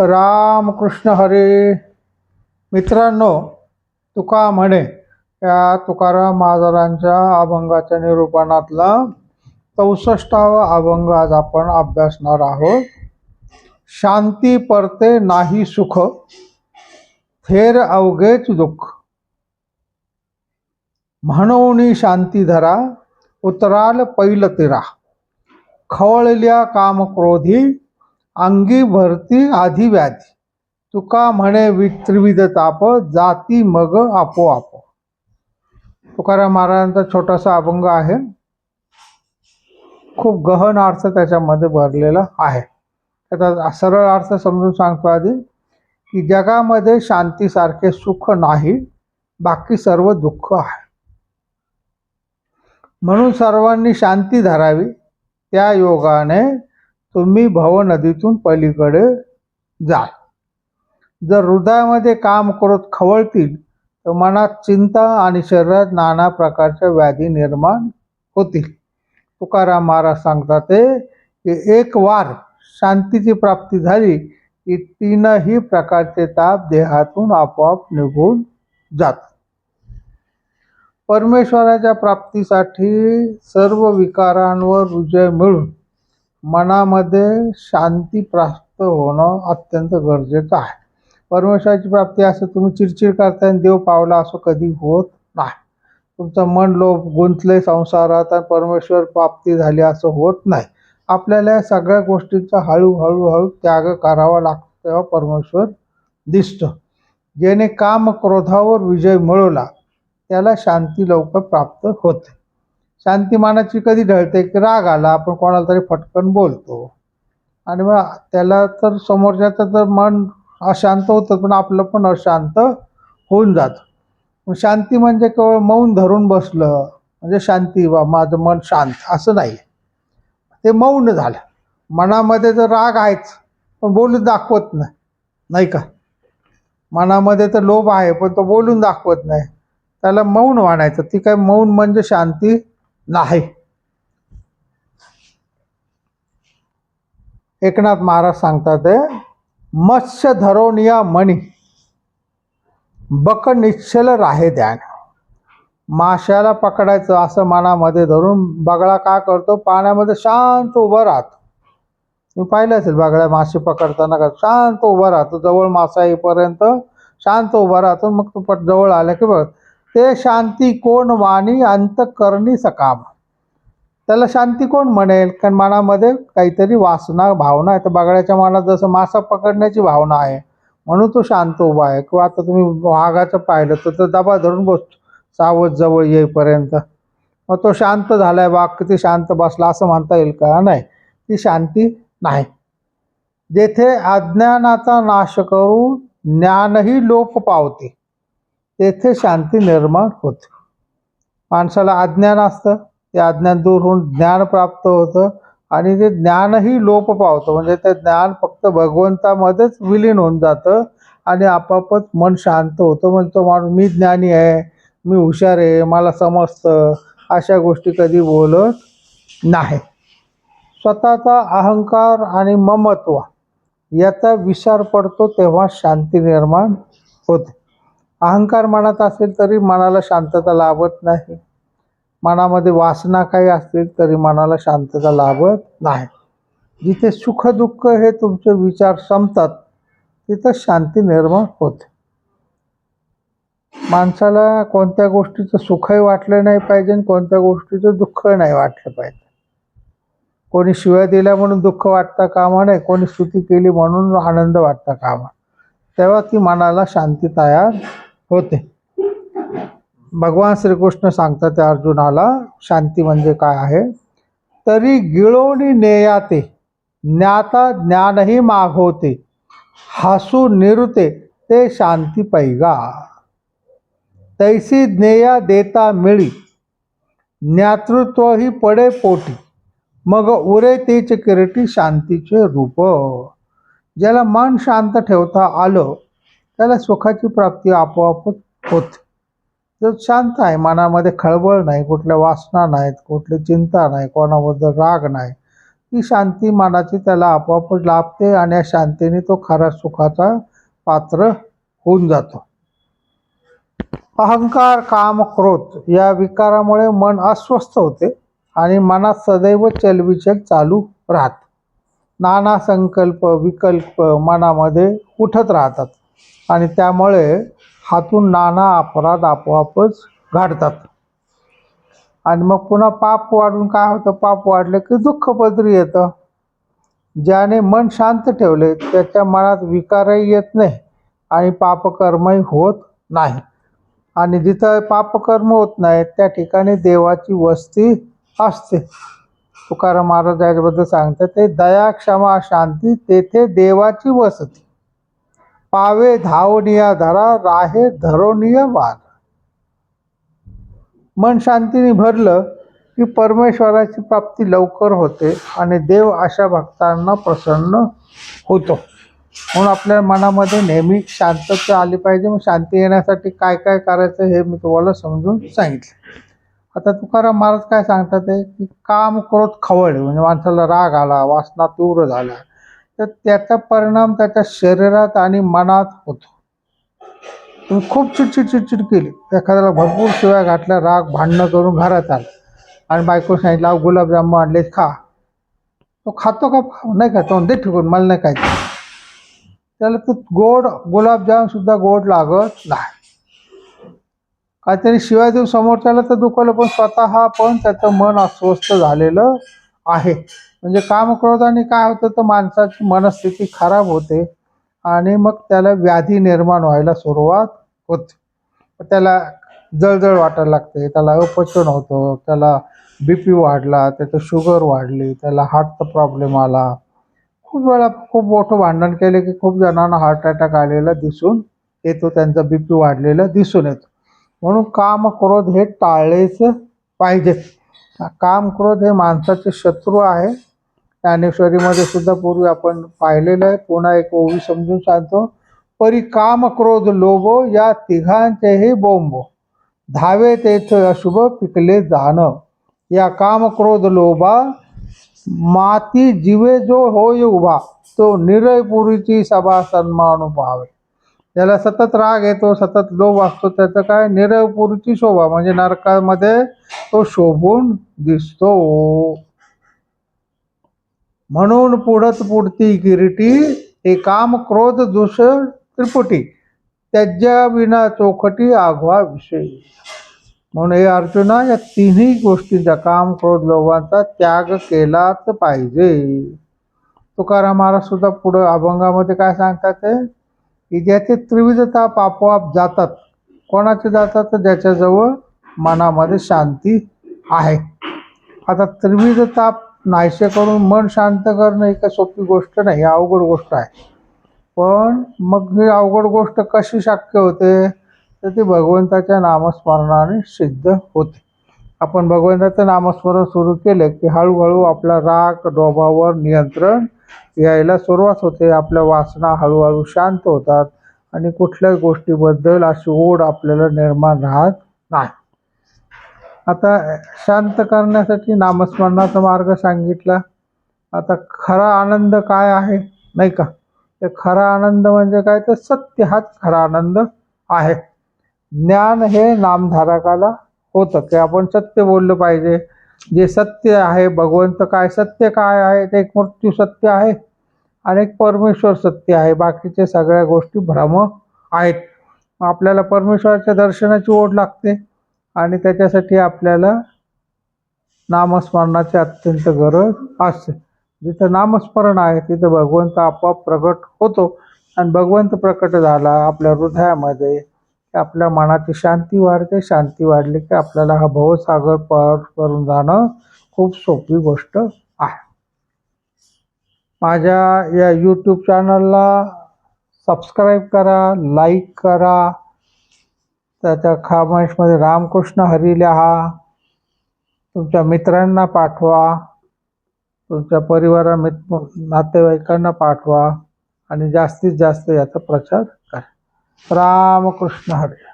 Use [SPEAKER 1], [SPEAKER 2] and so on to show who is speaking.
[SPEAKER 1] रामकृष्ण हरे. मित्रांनो तुका म्हणे या तुकाराम महाराजांच्या अभंगाच्या निरूपणातला चौसष्टावा अभंग आज आपण अभ्यासणार आहोत. शांती परते नाही सुख थेर अवघेच दुःख. म्हणून शांती धरा उतराल पैल तिरा. खवळल्या कामक्रोधी अंगी भरती आधी व्याधी. तुका म्हणे त्रिविध ताप जाती मग आपोआप. तुकाराम महाराजांचा छोटासा अभंग आहे. खूप गहन अर्थ त्याच्यामध्ये भरलेला आहे. त्याचा सरळ अर्थ समजून सांगतो आधी की जगामध्ये शांतीसारखे सुख नाही बाकी सर्व दुःख आहे. म्हणून सर्वांनी शांती धरावी. त्या योगाने तुम्ही भव नदीतून पलीकडे जा. जर हृदयामध्ये काम करत खवळतील तर मनात चिंता आणि शरीरात नाना प्रकारच्या व्याधी निर्माण होतील. तुकाराम महाराज सांगतात ते की एक वार शांतीची प्राप्ती झाली की तीनही प्रकारचे ताप देहातून आपोआप निघून जातात. परमेश्वराच्या प्राप्तीसाठी सर्व विकारांवर विजय मिळून मनामध्ये शांती प्राप्त होणं अत्यंत गरजेचं आहे. परमेश्वराची प्राप्ती असं तुम्ही चिडचिड करताय आणि देव पावला असं कधी होत नाही. तुमचं मन लोभ गुंतले संसारात आणि परमेश्वर प्राप्ती झाली असं होत नाही. आपल्याला या सगळ्या गोष्टींचा हळूहळू हळू त्याग करावा लागतो तेव्हा परमेश्वर दिसतो. ज्याने काम क्रोधावर विजय मिळवला त्याला शांती लवकर प्राप्त होते. शांती मानाची कधी ढळते? की राग आला आपण कोणाला तरी फटकन बोलतो. आणि मग त्याला तर समोरच्याचं तर मन अशांत होतं पण आपलं पण अशांत होऊन जातं. शांती म्हणजे केवळ मौन धरून बसलं म्हणजे शांती वा माझं मन शांत असं नाही. ते मौन झालं. मनामध्ये तर राग आहेच पण बोलून दाखवत नाही नाही का? मनामध्ये तर लोभ आहे पण तो बोलून दाखवत नाही. त्याला मौन वाणायचं ती काय मौन म्हणजे शांती नाही. एकनाथ महाराज सांगतात मत्स्य धरोनिया मणी बक निश्चल राहे ध्यान. माशाला पकडायचं असं मनामध्ये धरून बगळा का करतो? पाण्यामध्ये शांत उभं राहतो. मी पाहिलं असेल बगळ्या मासे पकडताना का शांत उभा राहतो. जवळ मासा येईपर्यंत शांत उभा राहतो. मग तो पट जवळ आला की बघ ते शांती कोण वाणी अंतकरणी सकाम. त्याला शांती कोण म्हणेल? कारण मनामध्ये काहीतरी वासना भावना आहे. तर बगड्याच्या मनात जसं मासा पकडण्याची भावना आहे म्हणून तो शांत उभा आहे. किंवा आता तुम्ही वाघाचं पाहिलं तर तो दबा धरून बसतो सावध जवळ येईपर्यंत. मग तो शांत झालाय वाघ किती शांत बसला असं म्हणता येईल का? नाही. ती शांती नाही. जेथे अज्ञानाचा नाश करून ज्ञानही लोप पावते. तेथे शांती निर्माण होते. माणसाला अज्ञान असतं. ते अज्ञान दूर होऊन ज्ञान प्राप्त होतं आणि ते ज्ञानही लोप पावतं. म्हणजे ते ज्ञान फक्त भगवंतामध्येच विलीन होऊन जातं आणि आपापच मन शांत होतं. म्हणजे तो माणूस मी ज्ञानी आहे. मी हुशार आहे. मला समजतं. अशा गोष्टी कधी बोलत नाही. स्वतःचा अहंकार आणि ममत्व याचा विचार पडतो तेव्हा शांती निर्माण होते. अहंकार मनात असेल तरी मनाला शांतता लाभत नाही. मनामध्ये वासना काही असतील तरी मनाला शांतता लाभत नाही. जिथे सुख दुःख हे तुमचे विचार संपतात तिथं शांती निर्माण होते. माणसाला कोणत्या गोष्टीचं सुखही वाटलं नाही पाहिजे आणि कोणत्या गोष्टीचं दुःख नाही वाटलं पाहिजे. कोणी शिव्या दिल्या म्हणून दुःख वाटता कामा नाही कोणी स्तुती केली म्हणून आनंद वाटता कामा तेव्हा ती मनाला शांती तयार होते. भगवान श्रीकृष्ण सांगतात त्या अर्जुनाला शांती म्हणजे काय आहे? तरी गिळवणी नेयाते ज्ञाता ज्ञानही मागवते हसू निरुते ते शांती पैगा. तैसी ज्ञेया देता मिळी ज्ञातृत्वही पडे पोटी मग उरे तेच किरटी शांतीचे रूप. ज्याला मन शांत ठेवता आलं त्याला सुखाची प्राप्ती आपोआपच होते. जो शांत आहे मनामध्ये खळबळ नाही कुठल्या वासना नाहीत कुठली चिंता नाही कोणाबद्दल राग नाही ती शांती मनाची त्याला आपोआपच लाभते आणि या शांतीने तो खरा सुखाचा पात्र होऊन जातो. अहंकार काम क्रोध या विकारामुळे मन अस्वस्थ होते आणि मनात सदैव चलविचल चालू राहत. नाना संकल्प विकल्प मनामध्ये उठत राहतात. आणि त्यामुळे हातून नाना अपराध आपोआपच घडतात. आणि मग पुन्हा पाप वाढून काय होतं? पाप वाढलं की दुःख पदरी येतं. ज्याने मन शांत ठेवले त्याच्या मनात विकारही येत नाही आणि पापकर्मही होत नाही. आणि जिथं पापकर्म होत नाही त्या ठिकाणी देवाची वस्ती असते. तुकाराम महाराज याच्याबद्दल सांगतात ते दया क्षमा शांती तेथे देवाची वसती. पावे धावनिया धरा राहे धरोनिय वार. मन शांतीने भरलं की परमेश्वराची प्राप्ती लवकर होते आणि देव अशा भक्तांना प्रसन्न होतो. म्हणून आपल्या मनामध्ये नेहमी शांतता आली पाहिजे. मग शांती येण्यासाठी काय काय करायचं हे मी तुम्हाला समजून सांगितलं. आता तुकाराम महाराज काय सांगतात ते? की काम क्रोध खवळ म्हणजे माणसाला राग आला वासना तीव्र झाला तर त्याचा परिणाम त्याच्या शरीरात आणि मनात होतो. तुम्ही खूप चिडचिड चिडचिड केली. एखाद्याला भरपूर शिवाय घातल्या राग भांडणं करून घरात आला. आणि बायको सांगितलं "अहो, गुलाबजाम आणले खा. तो खातो का? नाही खातो. दे ठिकून मला नाही खायचं. त्याला तो गोड गुलाबजामसुद्धा गोड लागत नाही. काहीतरी शिवाय देऊ समोरच्याला तर दुखवलं पण स्वतः पण त्याचं मन अस्वस्थ झालेलं आहे. म्हणजे कामक्रोधाने काय होतं तर माणसाची मनस्थिती खराब होते आणि मग त्याला व्याधी निर्माण व्हायला सुरुवात होते. त्याला जळजळ वाटायला लागते त्याला अपचन होतं त्याला बी पी वाढला त्याचं शुगर वाढली त्याला हार्टचा प्रॉब्लेम आला. खूप वेळा खूप मोठं भांडण केले की खूप जणांना हार्ट अटॅक आलेला दिसून येतो त्यांचा बी पी वाढलेला दिसून येतो. म्हणून काम क्रोध हे टाळलेच पाहिजेत काम क्रोध हे माणसाचे शत्रू आहे. ज्ञानेश्वरीमध्ये सुद्धा पूर्वी आपण पाहिलेलं आहे. पुन्हा एक ओवी समजून सांगतो. परी काम क्रोध लोभो या तिघांचेही बोंबो. धावे तेथ अशुभ पिकले जाणं. या काम क्रोध लोभा माती जीवे जो होय उभा तो निरयपुरीची सभा सन्मान पाहावे त्याला सतत राग येतो सतत लोभ असतो त्याचं काय? निरवपूरची शोभा. म्हणजे नरकामध्ये तो शोभून दिसतो. म्हणून पुढत पुढती किरीटी हे काम क्रोध दुष त्रिपुटी. त्याच्या विना चोखटी आघवा विषयी. म्हणून हे अर्जुना या तिन्ही गोष्टींचा काम क्रोध लोभांचा त्याग केलाच पाहिजे. तुकाराम महाराज सुद्धा पुढं अभंगामध्ये काय सांगतात ते? की ज्याचे त्रिविध ताप आपोआप जातात. कोणाचे जातात? तर ज्याच्याजवळ मनामध्ये शांती आहे. आता त्रिविध ताप नाहीसे करून मन शांत करणं ही काही सोपी गोष्ट नाही ही अवघड गोष्ट आहे. पण मग ही अवघड गोष्ट कशी शक्य होते? तर ती भगवंताच्या नामस्मरणाने सिद्ध होते. आपण भगवंताचं नामस्मरण सुरू केलं की हळूहळू आपला राग डोबावर नियंत्रण यायला सुरुवात होते. आपल्या वासना हळूहळू शांत होतात आणि कुठल्याच गोष्टीबद्दल अशी ओढ आपल्याला निर्माण राहत नाही. आता शांत करण्यासाठी नामस्मरणाचा मार्ग सांगितला. आता खरा आनंद काय आहे? नाही का? ते खरा आनंद म्हणजे काय? तर सत्य हाच खरा आनंद आहे. ज्ञान हे नामधारकाला होतं. की आपण सत्य बोललं पाहिजे. जे सत्य आहे भगवंत काय सत्य काय आहे ते एक मृत्यू सत्य आहे आणि एक परमेश्वर सत्य आहे. बाकीचे सगळ्या गोष्टी भ्रम आहेत. आपल्याला परमेश्वराच्या दर्शनाची ओढ लागते आणि त्याच्यासाठी आपल्याला नामस्मरणाची अत्यंत गरज असते. जिथं नामस्मरण आहे तिथं भगवंत आपोआप प्रकट होतो आणि भगवंत प्रकट झाला आपल्या हृदयामध्ये. की आपल्या मनाची शांती वाढते शांती वाढली की आपल्याला हा भवसागर पार करून जाणं खूप सोपी गोष्ट आहे. माझ्या या यूट्यूब चॅनलला सबस्क्राईब करा लाईक करा. त्याच्या खामशमध्ये रामकृष्ण हरी लिहा. तुमच्या मित्रांना पाठवा. तुमच्या परिवारा मित्र नातेवाईकांना पाठवा. आणि जास्तीत जास्त याचा प्रचार रामकृष्ण हरी।